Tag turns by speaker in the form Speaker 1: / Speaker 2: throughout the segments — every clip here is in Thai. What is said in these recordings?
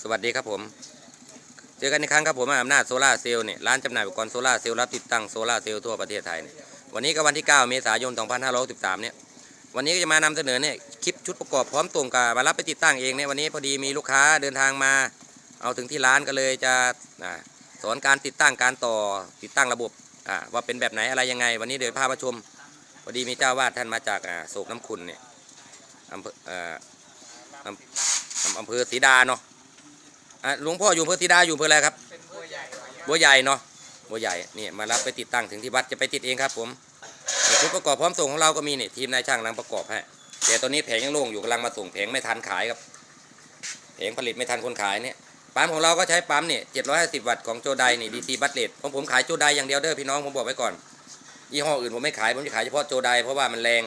Speaker 1: สวัสดีครับผม เจอกันอีกครั้งครับผมอำนาจโซลาเซลล์เนี่ยร้านจำหน่ายอุปกรณ์โซลาเซลล์รับติดตั้งโซลาเซลล์ทั่วประเทศไทยเนี่ยวันนี้ก็วันที่ 9 เมษายน 2563 เนี่ยวันนี้ก็จะมานำเสนอเนี่ยคลิปชุดประกอบพร้อมตรงกับมารับไปติดตั้งเองเนี่ยวันนี้พอดีมีลูกค้าเดินทางมา เอาถึงที่ร้านก็เลยจะอ่าสอนการติดตั้งการต่อติดตั้งระบบอ่าว่าเป็นแบบไหนอะไรยังไง วันนี้เดี๋ยวพามาชมพอดีมีเจ้าวาดท่านมาจากอ่าโศกน้ำคุณเนี่ยอำเภออ่ออำอำเภอศรีดาเนาะ อะหลวงพ่ออยู่อำเภอธิดาอยู่อำเภออะไรครับ
Speaker 2: เบัวใหญ่
Speaker 1: บัวใหญ่เนาะบัวใหญ่นี่มารับไปติดตั้งถึงที่วัดจะไปติดเองครับ ผมชุดประกอบพร้อมส่งของเราก็มีนี่ทีมนายช่างกำลังประกอบให้แต่ตอนนี้แผงยังโล่งอยู่กำลังมาส่งแผงไม่ทันขายครับแผงผลิตไม่ทันคนขายเนี่ยปั๊มของเราก็ใช้ปั๊มเนี่ย750วัตต์ของโจไดนี่ดีซีบัตเลตของผมขายโจไดอย่างเดียวเด้อพี่น้องผมบอกไว้ก่อนยี่ห้ออื่นผมไม่ขายผมจะขายเฉพาะโจไดเพราะว่ามันแรง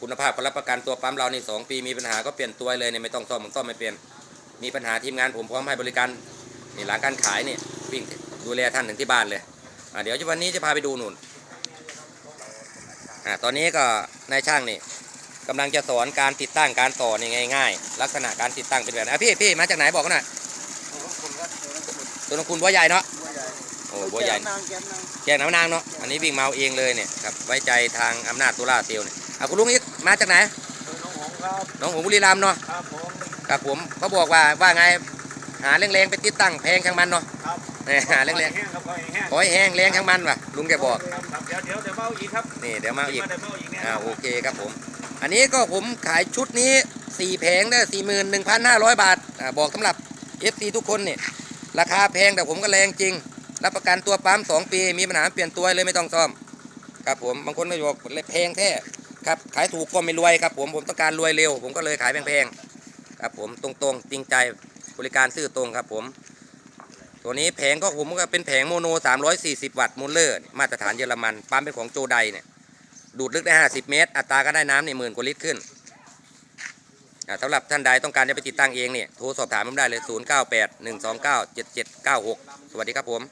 Speaker 1: คุณภาพก็รับประกันตัวปั๊มเรานี่สองปีมีปัญหาก็เปลี่ยนตัวเลยเนี่ยไม่ต้องซ่อมผมซ่อมไม่เปลี่ยน มีปัญหาทีมงานผมพร้อมให้บริการนี่หลังการขายนี่วิ่งดูแลท่านถึงที่บ้านเลยอะเดี๋ยววันนี้จะพาไปดูหนุนอะตอนนี้ก็นายช่างนี่กำลังจะสอนการติดตั้งการต่อนี่ง่ายๆ ลักษณะการติดตั้งเป็นแบบไหนอะพี่พี่มาจากไหนบอกกันหน่อย
Speaker 2: ผมก็เจอแล้วคุณ
Speaker 1: ตัวน้องคุณบัวใหญ่เนาะ
Speaker 2: บัวใหญ่
Speaker 1: โอ้บัวใหญ่
Speaker 2: นางแก้มนาง
Speaker 1: แจกน้ำนางเนาะอันนี้วิ่งเมาเองเลยเนี่ยครับไว้ใจทางอำนาจตุลาเซลเนี่ยอะคุณลุงอีกมาจากไหน
Speaker 2: เจอน้องหงส์ครับ
Speaker 1: น้องหงส์บุรีรัมย์เนาะ
Speaker 2: ครับผม
Speaker 1: ครับผมเขาบอกว่าว่าไงหาแรงๆไปติดตั้งแพงช่างมันเนาะ
Speaker 2: ครับ
Speaker 1: เนี่ยหาแรง
Speaker 2: แห้งครับแห้ง
Speaker 1: ๆขอให้แห้งแรงช่างมันว่ะลุงแกบอก
Speaker 2: ครับครับเดี๋ยวเดี๋ยวเดี๋ยวเมาอีกครับ
Speaker 1: นี่เดี๋ยวมาอีก
Speaker 2: เดี๋ยวเมาอีกเนี่ย
Speaker 1: อ่าโอเคครับผม อันนี้ก็ผมขายชุดนี้สี่แผงได้สี่หมื่นหนึ่งพันห้าร้อยบาทอ่าบอกสำหรับ FC ทุกคนเนี่ยราคาแพงแต่ผมก็แรงจริง รับประกันตัวปั๊มสองปีมีปัญหาเปลี่ยนตัวเลยไม่ต้องซ่อมครับผมบางคนก็บอกแพงแท้ครับขายถูกก็ไม่รวยครับผมผมต้องการรวยเร็ว ผมก็เลยขายแพงๆ ครับผมตรงๆจริงใจบริการซื่อตรงครับผม ตัวนี้แผงก็ผมก็เป็นแผงโมโน 340 วัตต์มูลเลอร์มาตรฐานเยอรมันปั๊มเป็นของโจไดเนี่ยดูดลึกได้ 50 เมตร อัตราก็ได้น้ำเนี่ยหมื่นกว่าลิตรขึ้นสำหรับท่านใดต้องการจะไปติดตั้งเองเนี่ยโทรสอบถามผมได้เลย 098 129 7796 สวัสดีครับผม